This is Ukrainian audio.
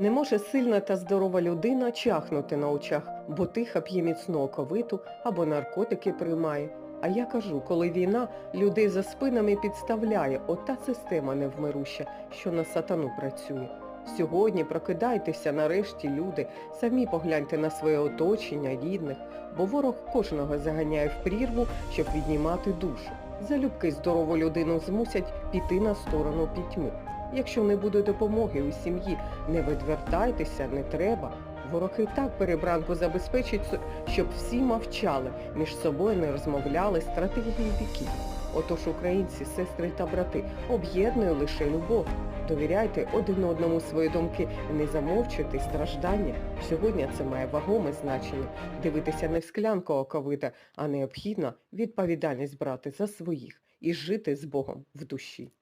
Не може сильна та здорова людина чахнути на очах, бо тиха п'є міцну оковиту або наркотики приймає. А я кажу, коли війна людей за спинами підставляє, ота система невмируща, що на сатану працює. Сьогодні прокидайтеся нарешті, люди, самі погляньте на своє оточення, рідних, бо ворог кожного заганяє в прірву, щоб віднімати душу. Залюбки здорову людину змусять піти на сторону пітьми. Якщо не буде допомоги у сім'ї, не відвертайтеся, не треба. Вороги так перебранку забезпечать, щоб всі мовчали, між собою не розмовляли стратегії віків. Отож, українці, сестри та брати, об'єднує лише любов. Довіряйте один одному свої думки, не замовчуйте страждання. Сьогодні це має вагоме значення. Дивитися не в склянку оковита, а необхідно відповідальність брати за своїх і жити з Богом в душі.